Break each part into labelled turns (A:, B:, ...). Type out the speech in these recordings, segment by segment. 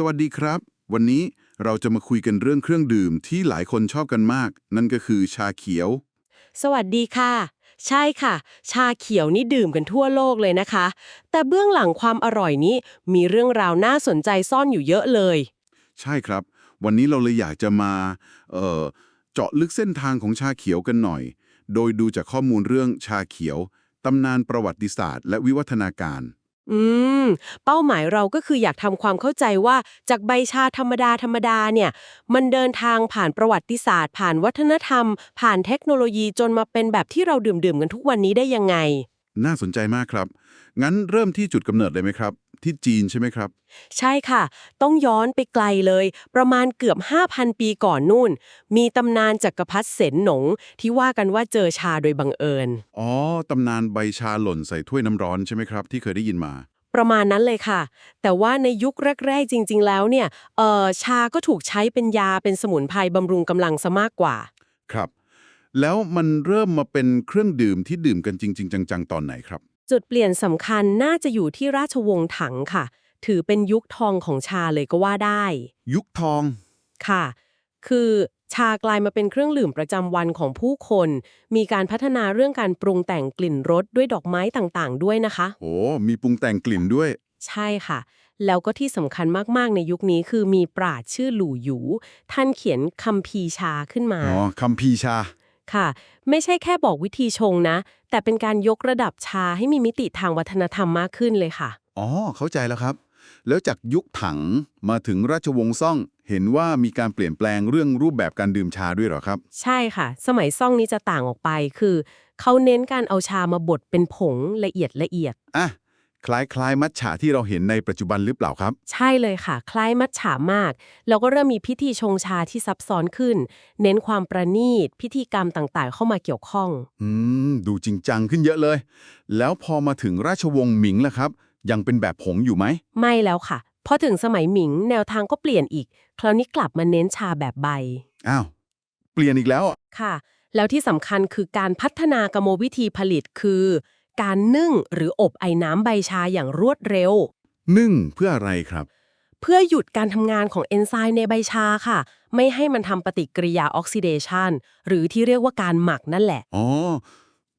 A: สวัสดีครับ วันนี้เราจะมาคุยกันเรื่องเครื่องดื่มที่หลายคนชอบกันมาก นั่นก็คือชาเขียว
B: สวัสดีค่ะ ใช่ค่ะ ชาเขียวนี่ดื่มกันทั่วโลกเลยนะคะ แต่เบื้องหลังความอร่อยนี้มีเรื่องราวน่าสนใจซ่อนอยู่เยอะเลย
A: ใช่ครับ วันนี้เราเลยอยากจะมาเอ่อเจาะลึกเส้นทางของชาเขียวกันหน่อย โดยดูจากข้อมูลเรื่องชาเขียวตำนานประวัติศาสตร์ และวิวัฒนาการ
B: อืม เป้าหมายเราก็คืออยากทำความเข้าใจว่าจากใบชาธรรมดาธรรมดาเนี่ย มันเดินทางผ่านประวัติศาสตร์ ผ่านวัฒนธรรม ผ่านเทคโนโลยีจนมาเป็นแบบที่เราดื่มๆกันทุกวันนี้ได้ยังไง
A: น่าสนใจมากครับ งั้นเริ่มที่จุดกำเนิดเลยไหมครับ ที่จีนใช่ไหมครับ
B: ใช่ค่ะ ต้องย้อนไปไกลเลย ประมาณเกือบ 5,000 ปีก่อนนู่น มีตำนานจักรพรรดิเสนหนง ที่ว่ากันว่าเจอชาโดยบังเอิญ
A: อ๋อ ตำนานใบชาหล่นใส่ถ้วยน้ำร้อนใช่ไหมครับ ที่เคยได้ยินมา
B: ประมาณนั้นเลยค่ะ แต่ว่าในยุคแรก ๆ จริง ๆ แล้วเนี่ยเอ่อชาก็ถูกใช้เป็นยาเป็นสมุนไพรบำรุงกำลังซะมากกว่า
A: ครับ แล้วมันเริ่มมาเป็นเครื่องดื่มที่ดื่มกันจริง ๆ จังๆตอนไหนครับ
B: จุดเปลี่ยนสำคัญน่าจะอยู่ที่ราชวงศ์ถังค่ะ ถือเป็นยุคทองของชาเลยก็ว่าได้
A: ยุคทอง
B: ค่ะ คือชากลายมาเป็นเครื่องดื่มประจำวันของผู้คน มีการพัฒนาเรื่องการปรุงแต่งกลิ่นรสด้วยดอกไม้ต่างๆ ด้วยนะคะ
A: โอ้มีปรุงแต่งกลิ่นด้วย
B: ใช่ค่ะ แล้วก็ที่สำคัญมากๆในยุคนี้คือมีปราชญ์ชื่อหลู่หยู ท่านเขียนคัมภีร์ชาขึ้นมา
A: อ๋อคัมภีร์ชา
B: ค่ะ ไม่ใช่แค่บอกวิธีชงนะ แต่เป็นการยกระดับชาให้มีมิติทางวัฒนธรรมมากขึ้นเลยค่ะ
A: อ๋อ เข้าใจแล้วครับ แล้วจากยุคถังมาถึงราชวงศ์ซ่องเห็นว่ามีการเปลี่ยนแปลงเรื่องรูปแบบการดื่มชาด้วยเหรอครับ
B: ใช่ค่ะ สมัยซ่องนี้จะต่างออกไปคือ เขาเน้นการเอาชามาบดเป็นผงละเอียดละเอียด
A: อะ คล้ายๆ มัทฉะที่เราเห็นในปัจจุบันหรือเปล่าครับ
B: ใช่เลยค่ะ คล้ายมัทฉามาก แล้วก็เริ่มมีพิธีชงชาที่ซับซ้อนขึ้น เน้นความประณีต พิธีกรรมต่างๆ เข้ามาเกี่ยวข้อง
A: อืม ดูจริงจังขึ้นเยอะเลย แล้วพอมาถึงราชวงศ์หมิงล่ะครับ ยังเป็นแบบผงอยู่ไหม
B: ไม่แล้วค่ะ พอถึงสมัยหมิงแนวทางก็เปลี่ยนอีก คราวนี้กลับมาเน้นชาแบบใบ
A: อ้าว เปลี่ยนอีกแล้วอะ
B: ค่ะ แล้วที่สำคัญคือการพัฒนากรรมวิธีผลิตคือ การนึ่งหรืออบไอ้น้ำใบชาอย่างรวดเร็ว
A: นึ่งเพื่ออะไรครับ
B: เพื่อหยุดการทำงานของเอนไซม์ในใบชาค่ะ ไม่ให้มันทำปฏิกิริยาออกซิเดชันหรือที่เรียกว่าการหมักนั่นแหละ
A: อ๋อ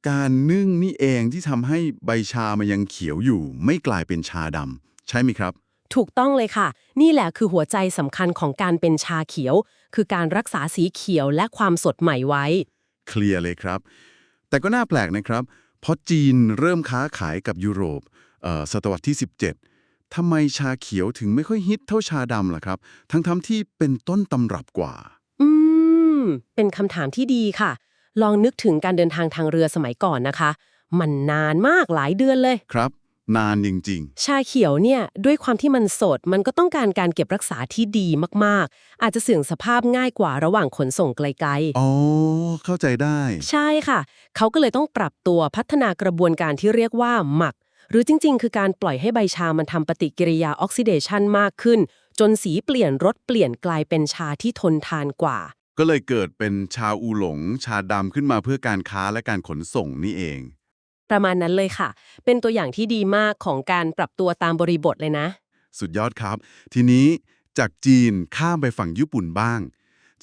A: การนึ่งนี่เองที่ทำให้ใบชามันยังเขียวอยู่ ไม่กลายเป็นชาดำใช่ไหมครับ
B: ถูกต้องเลยค่ะ นี่แหละคือหัวใจสำคัญของการเป็นชาเขียว คือการรักษาสีเขียวและความสดใหม่ไว้
A: เคลียร์เลยครับ แต่ก็น่าแปลกนะครับ เพราะจีนเริ่มค้าขายกับยุโรปเอ่อศตวรรษที่ 17 ทำไมชาเขียวถึงไม่ค่อยฮิตเท่าชาดำล่ะครับ ทั้งทที่เป็นต้นตำรับกว่า
B: อืม เป็นคำถามที่ดีค่ะ ลองนึกถึงการเดินทางทางเรือสมัยก่อนนะคะ มันนานมากหลายเดือนเลย
A: ครับ นานจริง
B: ชาเขียวเนี่ยด้วยความที่มันสดมันก็ต้องการการเก็บรักษาที่ดีมากๆ อาจจะเสื่อมสภาพง่ายกว่าระหว่างขนส่งไกล
A: ๆ อ๋อ เข้าใจได้
B: ๆใช่ค่ะ เขาก็เลยต้องปรับตัวพัฒนากระบวนการที่เรียกว่าหมัก หรือจริงๆ คือการปล่อยให้ใบชามันทำปฏิกิริยาออกซิเดชันมากขึ้น จนสีเปลี่ยนรสเปลี่ยนกลายเป็นชาที่ทนทานกว่า
A: ก็เลยเกิดเป็นชาอูหลง ชาดำขึ้นมาเพื่อการค้าและการขนส่งนี่เอง
B: ประมาณนั้นเลยค่ะ เป็นตัวอย่างที่ดีมากของการปรับตัวตามบริบทเลยนะ
A: สุดยอดครับ ทีนี้จากจีนข้ามไปฝั่งญี่ปุ่นบ้าง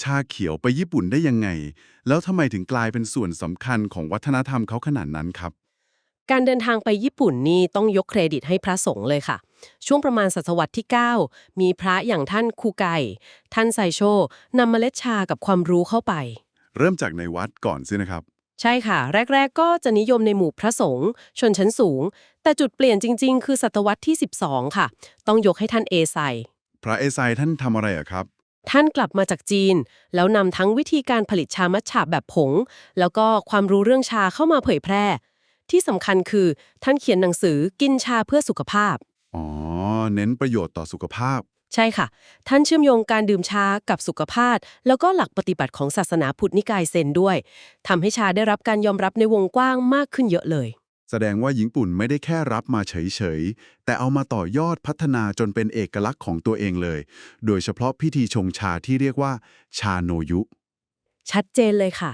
A: ชาเขียวไปญี่ปุ่นได้ยังไง แล้วทำไมถึงกลายเป็นส่วนสำคัญของวัฒนธรรมเขาขนาดนั้นครับ
B: การเดินทางไปญี่ปุ่นนี่ต้องยกเครดิตให้พระสงฆ์เลยค่ะ ช่วงประมาณศตวรรษที่ 9 มีพระอย่างท่านคูไกท่านไซโชนำเมล็ดชากับความรู้เข้าไป
A: เริ่มจากในวัดก่อนสินะครับ
B: ใช่ค่ะ แรก ๆ ก็จะนิยมในหมู่พระสงฆ์ชนชั้นสูง แต่จุดเปลี่ยนจริง ๆ คือศตวรรษที่ 12 ค่ะ ต้องยกให้ท่านเอไซ
A: พระเอไซท่านทำอะไรอะครับ
B: ท่านกลับมาจากจีน แล้วนำทั้งวิธีการผลิตชามัทฉะแบบผง แล้วก็ความรู้เรื่องชาเข้ามาเผยแพร่ ที่สำคัญคือท่านเขียนหนังสือกินชาเพื่อสุขภาพ
A: อ๋อ เน้นประโยชน์ต่อสุขภาพ
B: ใช่ค่ะ ท่านเชื่อมโยงการดื่มชากับสุขภาพ แล้วก็หลักปฏิบัติของศาสนาพุทธนิกายเซนด้วยทำให้ชาได้รับการยอมรับในวงกว้างมากขึ้นเยอะเลย
A: แสดงว่าญี่ปุ่นไม่ได้แค่รับมาเฉยๆ แต่เอามาต่อยอดพัฒนาจนเป็นเอกลักษณ์ของตัวเองเลย โดยเฉพาะพิธีชงชาที่เรียกว่า ชาโนยุ
B: ชัดเจนเลยค่ะ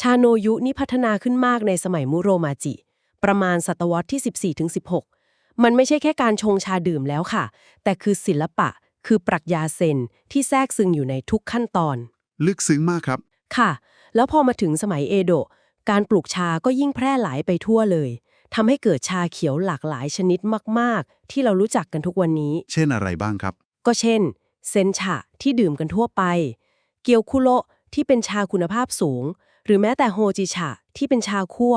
B: ชาโนยุนี่พัฒนาขึ้นมากในสมัยมุโรมาจิ ประมาณศตวรรษที่ 14-16มันไม่ใช่แค่การชงชาดื่มแล้วค่ะ แต่คือศิลปะ คือปรัชญาเซนที่แทรกซึงอยู่ในทุกขั้นตอน
A: ลึกซึ้งมากครับ
B: ค่ะ แล้วพอมาถึงสมัยเอโดะการปลูกชาก็ยิ่งแพร่หลายไปทั่วเลยทำให้เกิดชาเขียวหลากหลายชนิดมาก ๆ ที่เรารู้จักกันทุกวันนี้
A: เช่นอะไรบ้างครับ
B: ก็เช่น เซนชะที่ดื่มกันทั่วไป เกียวคุโระที่เป็นชาคุณภาพสูง หรือแม้แต่โฮจิชะที่เป็นชาคั่ว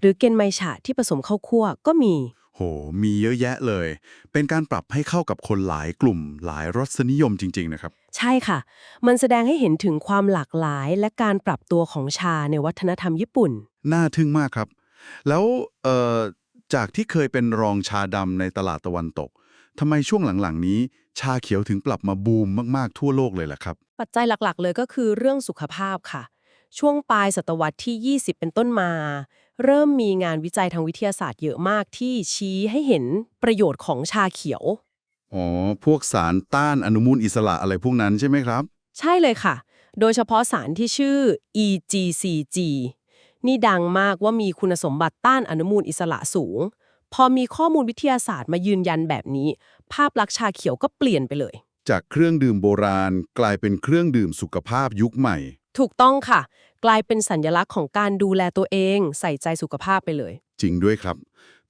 B: หรือเกนไมชะที่ผสมข้าวคั่วก็มี
A: โห มีเยอะแยะเลย เป็นการปรับให้เข้ากับคนหลายกลุ่มหลายรสนิยมจริง ๆ นะครับ
B: ใช่ค่ะ มันแสดงให้เห็นถึงความหลากหลายและการปรับตัวของชาในวัฒนธรรมญี่ปุ่น
A: น่าทึ่งมากครับ แล้วเอ่อจากที่เคยเป็นรองชาดำในตลาดตะวันตกทำไมช่วงหลังๆนี้ ชาเขียวถึงปรับมาบูมมากๆทั่วโลกเลยล่ะครับ
B: ปัจจัยหลักๆ เลยก็คือเรื่องสุขภาพค่ะ ช่วงปลายศตวรรษที่ 20 เป็นต้นมาเริ่มมีงานวิจัยทางวิทยาศาสตร์เยอะมากที่ชี้ให้เห็นประโยชน์ของชาเขียว
A: อ๋อ พวกสารต้านอนุมูลอิสระอะไรพวกนั้นใช่ไหมครับ
B: ใช่เลยค่ะ โดยเฉพาะสารที่ชื่อ EGCG นี่ดังมากว่ามีคุณสมบัติต้านอนุมูลอิสระสูง พอมีข้อมูลวิทยาศาสตร์มายืนยันแบบนี้ ภาพลักษณ์ชาเขียวก็เปลี่ยนไปเลย
A: จากเครื่องดื่มโบราณกลายเป็นเครื่องดื่มสุขภาพยุคใหม่
B: ถูกต้องค่ะ กลายเป็นสัญลักษณ์ของการดูแลตัวเอง ใส่ใจสุขภาพไปเลย
A: จริงด้วยครับ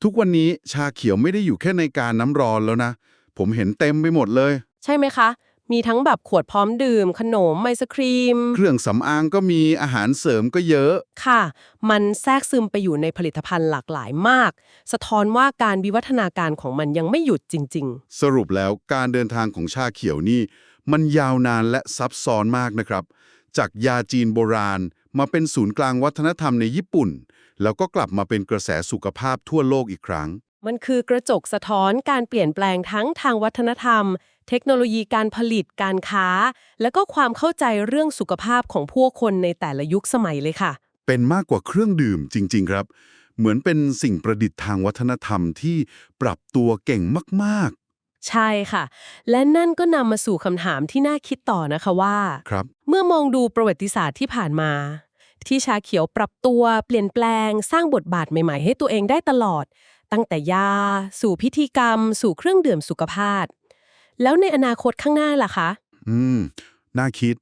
A: ทุกวันนี้ชาเขียวไม่ได้อยู่แค่ในการน้ำร้อนแล้วนะ ผมเห็นเต็มไปหมดเลย
B: ใช่ไหมคะ มีทั้งแบบขวดพร้อมดื่ม ขนมไอศครีม
A: เครื่องสำอางก็มีอาหารเสริมก็เยอะ
B: ค่ะ มันแทรกซึมไปอยู่ในผลิตภัณฑ์หลากหลายมาก สะท้อนว่าการวิวัฒนาการของมันยังไม่หยุดจริง
A: สรุปแล้วการเดินทางของชาเขียวนี่ มันยาวนานและซับซ้อนมากนะครับ จากยาจีนโบราณ มาเป็นศูนย์กลางวัฒนธรรมในญี่ปุ่น แล้วก็กลับมาเป็นกระแสสุขภาพทั่วโลกอีกครั้ง
B: ๆมันคือกระจกสะท้อนการเปลี่ยนแปลงทั้งทางวัฒนธรรม เทคโนโลยีการผลิตการค้า แล้วก็ความเข้าใจเรื่องสุขภาพของผู้คนในแต่ละยุคสมัยเลยค่ะ
A: เป็นมากกว่าเครื่องดื่มจริง ๆ ครับ เหมือนเป็นสิ่งประดิษฐ์ทางวัฒนธรรมที่ปรับตัวเก่งมาก
B: ใช่ค่ะ และนั่นก็นำมาสู่คำถามที่น่าคิดต่อนะคะว่า
A: ๆครับ
B: เมื่อมองดูประวัติศาสตร์ที่ผ่านมา ที่ชาเขียวปรับตัวเปลี่ยนแปลง สร้างบทบาทใหม่ๆ ให้ตัวเองได้ตลอด ตั้งแต่ยา สู่พิธีกรรม สู่เครื่องดื่มสุขภาพ แล้วในอนาคตข้างหน้าล่ะคะ
A: อืม น่าคิด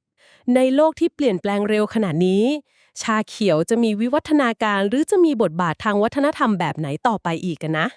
B: ในโลกที่เปลี่ยนแปลงเร็วขนาดนี้ ชาเขียวจะมีวิวัฒนาการหรือจะมีบทบาททางวัฒนธรรมแบบไหนต่อไปอีกกันนะ